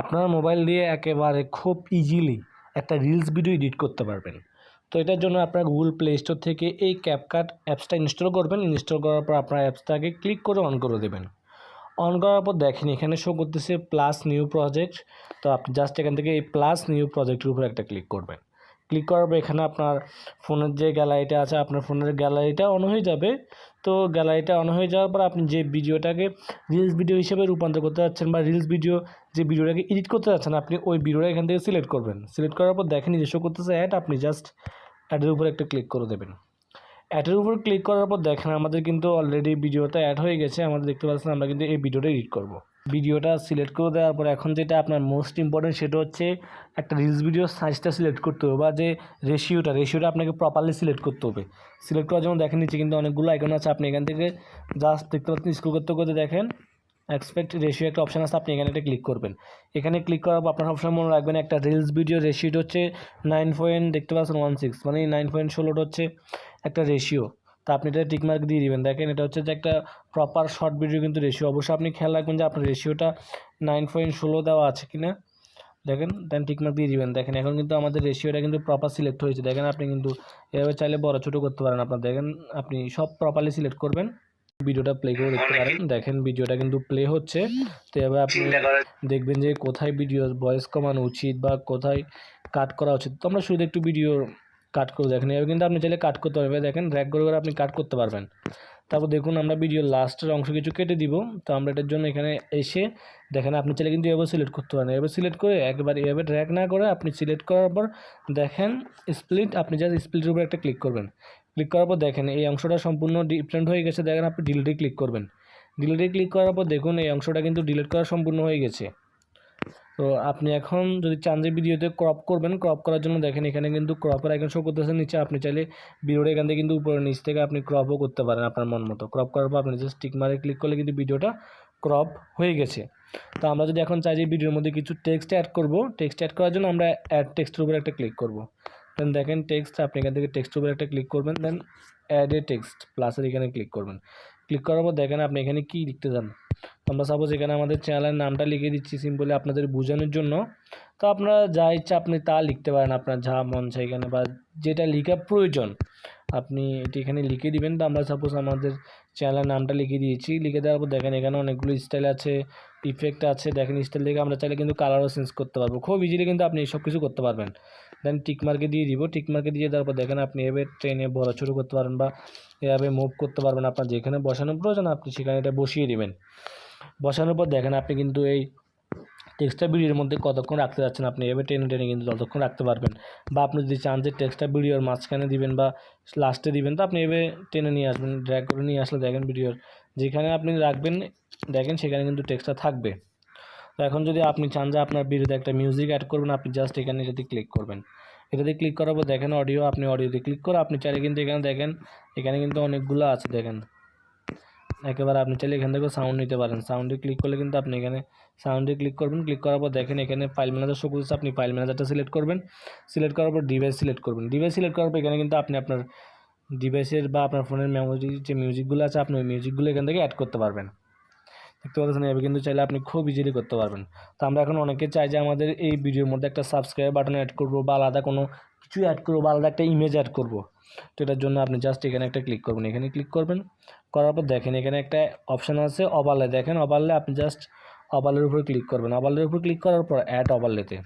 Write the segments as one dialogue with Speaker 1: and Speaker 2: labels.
Speaker 1: আপনার মোবাইল দিয়ে একেবারে খুব ইজিলি একটা রিলস ভিডিও এডিট করতে পারবেন। তো এটার জন্য আপনার গুগল প্লে স্টোর থেকে এই ক্যাপকাট অ্যাপসটা ইনস্টল করবেন। ইনস্টল করার পর আপনার অ্যাপসটাকে ক্লিক করে অন করে দেবেন। অন করার পর দেখেন, এখানে শো করতেছে প্লাস নিউ প্রজেক্ট তো আপনি জাস্ট এখান থেকে এই প্লাস নিউ প্রজেক্টের উপর একটা ক্লিক করবেন। ক্লিক করার পর এখানে আপনার ফোনের যে গ্যালারিটা আছে, আপনার ফোনের গ্যালারিটা অন হয়ে যাবে। তো গ্যালারিটা অন হয়ে যাওয়ার পর আপনি যে ভিডিওটাকে রিলস ভিডিও হিসেবে রূপান্তর করতে যাচ্ছেন বা রিলস ভিডিও যে ভিডিওটাকে এডিট করতে যাচ্ছেন, আপনি ওই ভিডিওটা এখান থেকে সিলেক্ট করবেন। সিলেক্ট করার পর দেখেন নিজস্ব করতেছে অ্যাড আপনি জাস্ট অ্যাডের উপর একটা ক্লিক করে দেবেন। অ্যাডের উপর ক্লিক করার পর দেখেন আমাদের কিন্তু অলরেডি ভিডিওটা অ্যাড হয়ে গেছে, আমাদের দেখতে পাচ্ছেন আমরা কিন্তু এই ভিডিওটা এডিট করব। ভিডিওটা সিলেক্ট করে দেওয়ার পর এখন যেটা আপনার মোস্ট ইম্পর্টেন্ট সেটা হচ্ছে একটা রিলস ভিডিওর সাইজটা সিলেক্ট করতে হবে বা যে রেশিওটা রেশিওটা আপনাকে প্রপারলি সিলেক্ট করতে হবে। সিলেক্ট করার জন্য দেখেন নিচে কিন্তু অনেকগুলো আইকন আছে, আপনি এখান থেকে জাস্ট দেখতে পাচ্ছেন স্ক্রল করতে করতে দেখেন এক্সপেক্ট রেশিও একটা অপশান আছে, আপনি এখানে একটা ক্লিক করবেন। এখানে ক্লিক করার পর আপনার সবসময় মনে রাখবেন একটা রিলস ভিডিও রেশিওটা হচ্ছে নাইন পয়েন্ট দেখতে পাচ্ছেন ওয়ান সিক্স মানে নাইন পয়েন্ট ষোলোটা হচ্ছে একটা রেশিও তা আপনি এটা টিকমার্ক দিয়ে দিবেন। দেখেন এটা হচ্ছে যে একটা প্রপার শর্ট ভিডিও কিন্তু রেশিও অবশ্যই আপনি খেয়াল রাখবেন যে আপনার রেশিওটা নাইন পয়েন্ট ষোলো দেওয়া আছে কি না দেখেন দেন টিকমার্ক দিয়ে দিবেন। দেখেন এখন কিন্তু আমাদের রেশিওটা কিন্তু প্রপার সিলেক্ট হয়েছে। দেখেন আপনি কিন্তু এভাবে চাইলে বড় ছোটো করতে পারেন আপনার। দেখেন আপনি সব প্রপারলি সিলেক্ট করবেন। ভিডিওটা প্লে করে দেখতে পারেন। দেখেন ভিডিওটা কিন্তু প্লে হচ্ছে। তো এবার আপনি দেখবেন যে কোথায় ভিডিও ভয়েস কমানো উচিত বা কোথায় কাট করা উচিত। তো আমরা শুধু একটু ভিডিও কাট করে দেখেন। এবার কিন্তু আপনি চাইলে কাট করতে পারবেন। দেখেন র্যাক করে করে আপনি কাট করতে পারবেন। তারপর দেখুন, আমরা ভিডিওর লাস্টের অংশ কিছু কেটে দিব। তো আমরা এটার জন্য এখানে এসে দেখেন, আপনি চাইলে কিন্তু এভাবে সিলেক্ট করতে পারেন। এভাবে সিলেক্ট করে একবার এভাবে ড্র্যাগ না করে আপনি সিলেক্ট করার পর দেখেন স্প্লিট আপনি জাস্ট স্প্লিটের উপর একটা ক্লিক করবেন। ক্লিক করার পর দেখেন, এই অংশটা সম্পূর্ণ ডিফারেন্ট হয়ে গেছে। দেখেন, আপনি ডিলিটে ক্লিক করবেন। ডিলিটে ক্লিক করার পর দেখুন, এই অংশটা কিন্তু ডিলিট করা সম্পূর্ণ হয়ে গেছে। তো আপনি এখন যদি চান যে ভিডিওতে ক্রপ করবেন ক্রপ করার জন্য দেখেন এখানে কিন্তু ক্রপের আইকন শো করতেছে। নিচে আপনি চাইলে ভিডিওটা এখান থেকে কিন্তু উপরে নিচ থেকে আপনি ক্রপও করতে পারেন আপনার মন মতো। ক্রপ করার পর আপনি জাস্ট টিক মারে ক্লিক করলে কিন্তু ভিডিওটা ক্রপ হয়ে গেছে। তো আমরা যদি এখন চাই যে ভিডিওর মধ্যে কিছু টেক্সট অ্যাড করব টেক্সট অ্যাড করার জন্য আমরা অ্যাড টেক্সটের উপরে একটা ক্লিক করব। দেন দেখেন টেক্সট আপনি এখান থেকে টেক্সটের উপরে একটা ক্লিক করবেন দেন অ্যাড এ টেক্সট প্লাসের এখানে ক্লিক করবেন। ক্লিক করার পর দেখেন আপনি এখানে কী লিখতে চান? আমরা সাপোজ এখানে আমাদের চ্যানেলের নামটা লিখে দিচ্ছি সিম্পলি আপনাদের বোঝানোর জন্য। তো আপনারা যা ইচ্ছা আপনি তা লিখতে পারেন, আপনার যা মন চাই এখানে বা যেটা লেখা প্রয়োজন। আপনি এটি এখানে লিখে দিবেন। তো আমরা সাপোজ আমাদের চ্যানেলের নামটা লিখে দিয়েছি। লিখে দেওয়ার পর দেখেন এখানে অনেকগুলো স্টাইল আছে ইফেক্ট আছে। দেখেন স্টাইল থেকে আমরা চাইলে কিন্তু কালারও চেঞ্জ করতে পারব। খুব ইজিলি কিন্তু আপনি সব কিছু করতে পারবেন। দেন টিকমার্কে দিয়ে দিব। টিকমার্কে দিয়ে দেওয়ার পর দেখেন আপনি এভাবে ট্রেনে বড় ছোটো করতে পারেন বা এভাবে মুভ করতে পারবেন। আপনার যেখানে বসানো প্রয়োজন, আপনি সেখানে এটা বসিয়ে দিবেন। বসানোর পর দেখেন আপনি কিন্তু এই টেক্সটটা ভিডিওর মধ্যে কতক্ষণ রাখতে যাচ্ছেন আপনি? এভাবে টেনে টেনে কিন্তু ততক্ষণ রাখতে পারবেন। বা আপনি যদি চান যে টেক্সটটা ভিডিওর মাঝখানে দিবেন বা লাস্টে দিবেন, তো আপনি এভাবে টেনে নিয়ে আসবেন ড্র্যাগ করে নিয়ে আসলে দেখেন ভিডিওর যেখানে আপনি রাখবেন, দেখেন সেখানে কিন্তু টেক্সটটা থাকবে। তো এখন যদি আপনি চান যে আপনার ভিডিওতে একটা মিউজিক অ্যাড করবেন, আপনি জাস্ট এখানে যদি ক্লিক করবেন। এটাতে ক্লিক করার পর দেখেন অডিও আপনি অডিওতে ক্লিক করে আপনি চাইলে কিন্তু এখানে দেখেন, এখানে কিন্তু অনেকগুলো আছে দেখেন। একেবারে আপনি চাইলে এখান থেকে সাউন্ড নিতে পারেন। সাউন্ডে ক্লিক করলে কিন্তু আপনি এখানে সাউন্ডে ক্লিক করবেন। ক্লিক করার পর দেখেন এখানে ফাইল ম্যানেজার শো করছে আপনি ফাইল ম্যানেজারটা সিলেক্ট করবেন। সিলেক্ট করার পর ডিভাইস সিলেক্ট করবেন। ডিভাইস সিলেক্ট করার পর এখানে কিন্তু আপনি আপনার ডিভাইসের বা আপনার ফোনের মেমোরি যে মিউজিকগুলো আছে, আপনি ওই মিউজিকগুলো এখান থেকে অ্যাড করতে পারবেন। দেখতে পাচ্ছেন এভাবে কিন্তু চাইলে আপনি খুব ইজিলি করতে পারবেন। তো আমরা এখন অনেকে চাই যে আমাদের এই ভিডিওর মধ্যে একটা সাবস্ক্রাইব বাটন অ্যাড করব বা আলাদা কোনো কিছু অ্যাড করব বা আলাদা একটা ইমেজ অ্যাড করব। তো এটার জন্য আপনি জাস্ট এখানে একটা ক্লিক করবেন। এখানে ক্লিক করবেন, করার পর দেখেন এখানে একটা অপশান আছে অবালে দেখেন অবালে আপনি জাস্ট অবালের উপর ক্লিক করবেন। অবালের উপর ক্লিক করার পর অ্যাড অবালেতে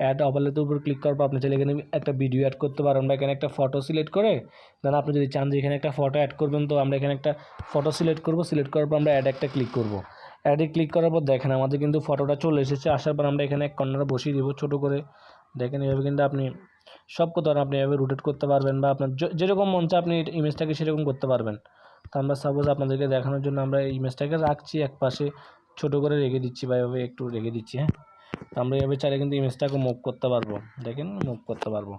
Speaker 1: অ্যাড অবালেতে উপর ক্লিক পর আপনি চাইলে এখানে একটা ভিডিও অ্যাড করতে পারেন বা এখানে একটা ফটো সিলেক্ট করে দেন আপনি যদি চান যে এখানে একটা ফটো অ্যাড করবেন, তো আমরা এখানে একটা ফটো সিলেক্ট করব। সিলেক্ট করার পর আমরা অ্যাড একটা ক্লিক করব। অ্যাডে ক্লিক করার পর দেখেন আমাদের কিন্তু ফটোটা চলে এসেছে। আসার পর আমরা এখানে এক কর্নারে বসিয়ে দিব ছোটো করে। দেখেন এভাবে কিন্তু আপনি সব পারেন আপনি এভাবে রোটেট করতে পারবেন বা আপনার যেরকম চায় আপনি ইমেজটাকে সেরকম করতে পারবেন। তো আমরা সাপোজ আপনাদেরকে দেখানোর জন্য আমরা এই ইমেজটাকে রাখছি এক পাশে ছোটো করে রেখে দিচ্ছি বা এভাবে একটু রেখে দিচ্ছি হ্যাঁ? তো আমরা এভাবে চাইলে কিন্তু ইমেজটাকে মুভ করতে পারব। দেখেন মুভ করতে পারব।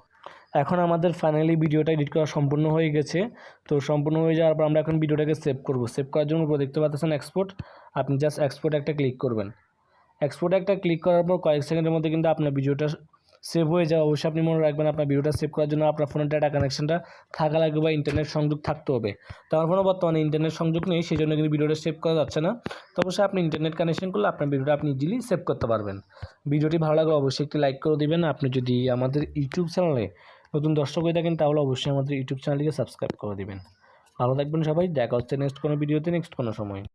Speaker 1: এখন আমাদের ফাইনালি ভিডিওটা এডিট করা সম্পূর্ণ হয়ে গেছে। তো সম্পূর্ণ হয়ে যাওয়ার পর আমরা এখন ভিডিওটাকে সেভ করব। সেভ করার জন্য উপরে দেখতে পাচ্ছেন এক্সপোর্ট আপনি জাস্ট এক্সপোর্ট একটা ক্লিক করবেন। এক্সপোর্ট একটা ক্লিক করার পর কয়েক সেকেন্ডের মধ্যে কিন্তু আপনার ভিডিওটা সেভ হয়ে যায় অবশ্যই আপনি মনে রাখবেন আপনার ভিডিওটা সেভ করার জন্য আপনার ফোনের ডাটা কানেকশনটা থাকা লাগবে বা ইন্টারনেট সংযোগ থাকতে হবে। তো আমার ফোনে বর্তমানে ইন্টারনেট সংযোগ নেই সেই জন্য কিন্তু ভিডিওটা সেভ করা যাচ্ছে না। তো অবশ্যই আপনি ইন্টারনেট কানেকশন করলে আপনার ভিডিওটা আপনি ইজিলি সেভ করতে পারবেন। ভিডিওটি ভালো লাগলে অবশ্যই একটি লাইক করে দিবেন। আপনি যদি আমাদের ইউটিউব চ্যানেলে নতুন দর্শক হয়ে থাকেন, তাহলে অবশ্যই আমাদের ইউটিউব চ্যানেলটিকে সাবস্ক্রাইব করে দেবেন। ভালো থাকবেন সবাই, দেখা হচ্ছে নেক্সট কোনো ভিডিওতে নেক্সট কোনো সময়।